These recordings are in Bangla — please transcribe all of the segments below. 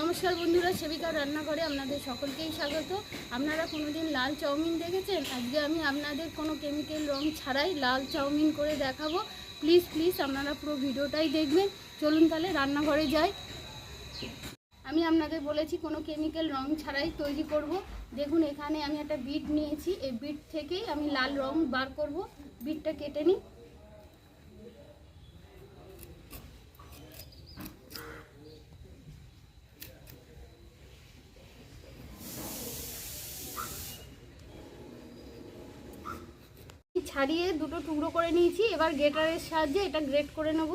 নমস্কার বন্ধুরা, সেবিকা রান্নাঘরে আপনাদের সকলকেই স্বাগত। আপনারা কোনোদিন লাল চাউমিন দেখেছেন? আজকে আমি আপনাদের কোনো কেমিক্যাল রং ছাড়াই লাল চাউমিন করে দেখাবো। প্লিজ প্লিজ আপনারা পুরো ভিডিওটাই দেখবেন। চলুন তাহলে রান্নাঘরে যাই। আমি আপনাদের বলেছি কোনো কেমিক্যাল রং ছাড়াই তৈরি করব। দেখুন, এখানে আমি একটা বিট নিয়েছি। এই বিট থেকেই আমি লাল রং বার করব। বিটটা কেটে নিই। ছাড়িয়ে দুটো টুকরো করে নিয়েছি। এবার গ্রেটারের সাহায্যে এটা গ্রেট করে নেব।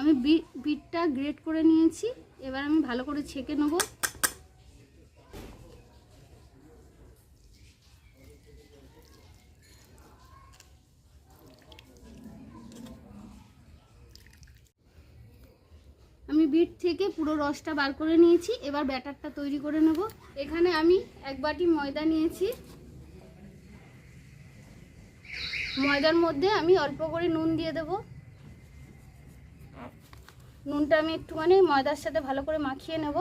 আমি বিটটা গ্রেট করে নিয়েছি। এবার আমি ভালো করে ছেঁকে নেব আমি বিট থেকে পুরো রসটা বার করে নিয়েছি। এবার ব্যাটারটা তৈরি করে নেব। এখানে আমি এক বাটি ময়দা নিয়েছি। ময়দার মধ্যে আমি অল্প করে নুন দিয়ে দেব। নুনটা আমি একটুখানি ময়দার সাথে ভালো করে মাখিয়ে নেব।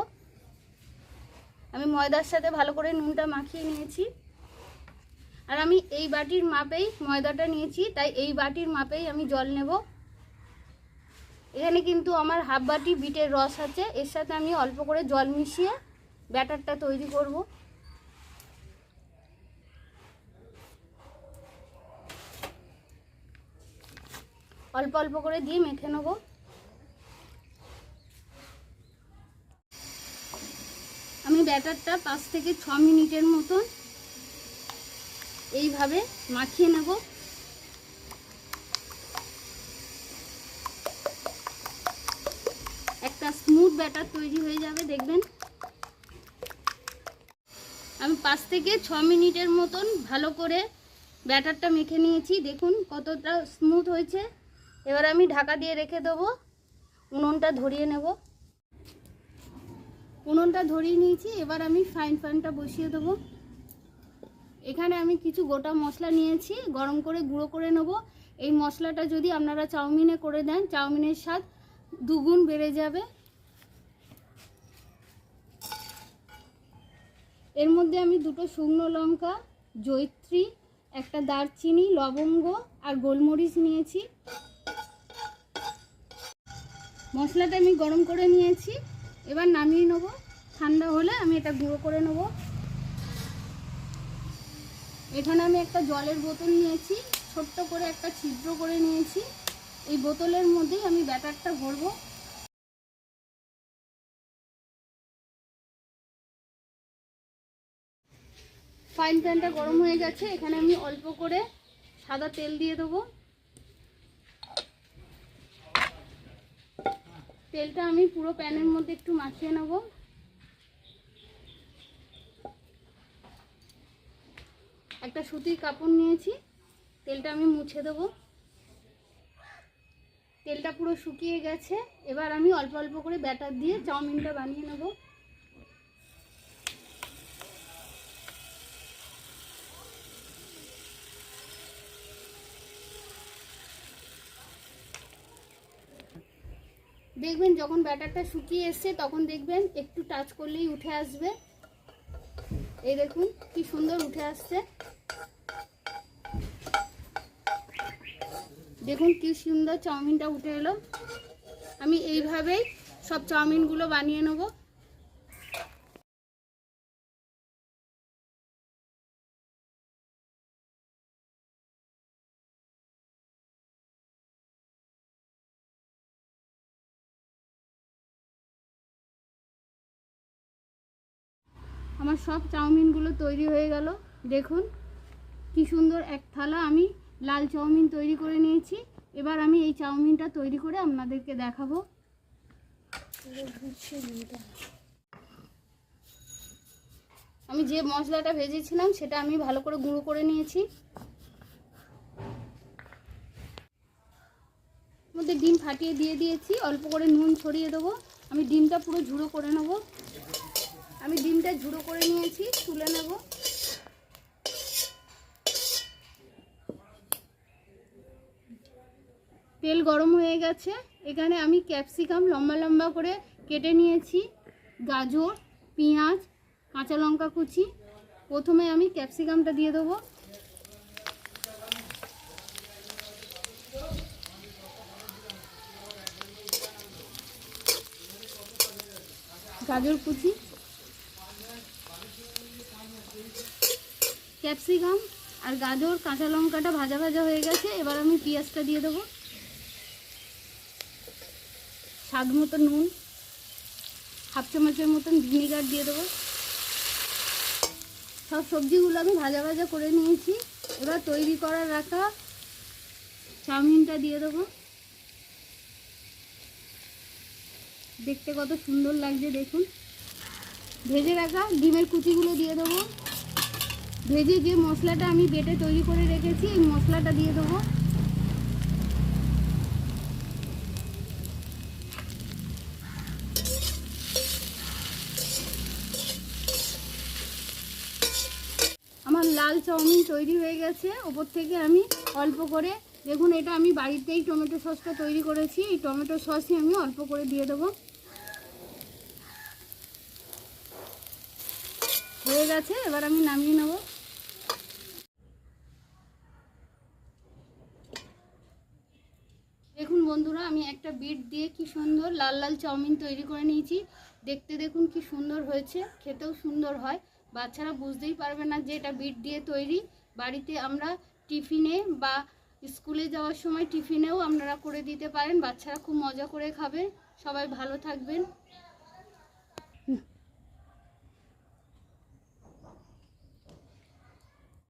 আমি ময়দার সাথে ভালো করে নুনটা মাখিয়ে নিয়েছি। আর আমি এই বাটির মাপেই ময়দাটা নিয়েছি, তাই এই বাটির মাপেই আমি জল নেব। এখানে কিন্তু আমার হাফ বাটি বিটের রস আছে। এর সাথে আমি অল্প করে জল মিশিয়ে ব্যাটারটা তৈরি করব। অল্প অল্প করে দিয়ে মেখে নেব। আমি ব্যাটারটা পাঁচ থেকে ছ মিনিটের মতন এইভাবে মাখিয়ে নেব একটা স্মুথ ব্যাটার তৈরি হয়ে যাবে, দেখবেন। আমি পাঁচ থেকে ছ মিনিটের মতন ভালো করে ব্যাটারটা মেখে নিয়েছি। দেখুন কতটা স্মুথ হয়েছে। এবার আমি ঢাকা দিয়ে রেখে দেবো। উনুনটা ধরিয়ে নেব। উনুনটা ধরিয়ে নিয়েছি। এবার আমি ফাইন ফাইনটা বসিয়ে দেবো। এখানে আমি কিছু গোটা মশলা নিয়েছি। গরম করে গুঁড়ো করে নেব। এই মশলাটা যদি আপনারা চাউমিনে করে দেন, চাউমিনের স্বাদ দুগুণ বেড়ে যাবে। এর মধ্যে আমি দুটো শুকনো লঙ্কা জৈত্রী একটা দারচিনি, লবঙ্গ আর গোলমরিচ নিয়েছি। মশলাটা আমি গরম করে নিয়েছি। এবার নামিয়ে নেব। ঠান্ডা হলে আমি এটা গুঁড়ো করে নেব। এখানে আমি একটা জলের বোতল নিয়েছি। ছোট্ট করে একটা ছিদ্র করে নিয়েছি। এই বোতলের মধ্যেই আমি ব্যাটারটা ভরবো। ফাইন প্যানটা গরম হয়ে গেছে, এখানে আমি অল্প করে সাদা তেল দিয়ে দেবো। তেলটা আমি পুরো প্যানের মধ্যে একটু মাখিয়ে নেব। একটা সুতির কাপড় নিয়েছি, তেলটা আমি মুছে দেবো। তেলটা পুরো শুকিয়ে গেছে, এবার আমি অল্প অল্প করে ব্যাটার দিয়ে চাউমিনটা বানিয়ে নেব। দেখবেন যখন ব্যাটারটা শুকিয়ে এসছে, তখন দেখবেন একটু টাচ করলেই উঠে আসবে। এই দেখুন কি সুন্দর উঠে আসছে। দেখুন কি সুন্দর চাউমিনটা উঠে এলো। আমি এইভাবেই সব চাউমিনগুলো বানিয়ে নেব। আমার সব চাউমিনগুলো তৈরি হয়ে গেল। দেখুন, কি সুন্দর এক থালা আমি লাল চাউমিন তৈরি করে নিয়েছি। এবার আমি এই চাউমিনটা তৈরি করে আপনাদেরকে দেখাবো। আমি যে মশলাটা ভেজেছিলাম, সেটা আমি ভালো করে গুঁড়ো করে নিয়েছি। মধ্যে ডিম ফাটিয়ে দিয়ে দিয়েছি। অল্প করে নুন ছড়িয়ে দেবো। আমি ডিমটা পুরো ঝুড়ো করে নেব। আমি ডিমটা ঝুড়ো করে নিয়েছি, তুলে নেব। তেল গরম হয়ে গেছে। এখানে আমি ক্যাপসিকাম লম্বা লম্বা করে কেটে নিয়েছি। গাজর, পেঁয়াজ, কাঁচা লঙ্কা কুচি। প্রথমে আমি ক্যাপসিকামটা দিয়ে দেবো। গাজর কুচি। ক্যাপসিকাম আর গাজর, কাঁচা লঙ্কাটা ভাজা ভাজা হয়ে গেছে, এবার আমি পেঁয়াজটা দিয়ে দেবো। স্বাদ মতো নুন, হাফ চামচের মতন ভিনিগার দিয়ে দেবো। সব সবজিগুলো আমি ভাজা ভাজা করে নিয়েছি। এবার তৈরি করা রাখা চাউমিনটা দিয়ে দেবো। দেখতে কত সুন্দর লাগছে, দেখুন। ভেজে রাখা ডিমের কুচিগুলো দিয়ে দেবো। ভেজে যে মশলাটা আমি বেটে তৈরি করে রেখেছি, এই মশলাটা দিয়ে দেবো। আমার লাল চাউমিন তৈরি হয়ে গেছে। ওপর থেকে আমি অল্প করে, দেখুন এটা আমি বাড়িতেই টমেটো সসটা তৈরি করেছি। এই টমেটো সসই আমি অল্প করে দিয়ে দেবো। হয়ে গেছে, এবার আমি নামিয়ে নেব দেখুন বন্ধুরা, আমি একটা বিট দিয়ে কি সুন্দর লাল লাল চাউমিন তৈরি করে নিয়েছি। দেখতে দেখুন কি সুন্দর হয়েছে, খেতেও সুন্দর হয়। বাচ্চারা বুঝতেই পারবে না যে এটা বিট দিয়ে তৈরি। বাড়িতে আমরা টিফিনে বা স্কুলে যাওয়ার সময় টিফিনেও আপনারা করে দিতে পারেন। বাচ্চারা খুব মজা করে খাবে। সবাই ভালো থাকবেন।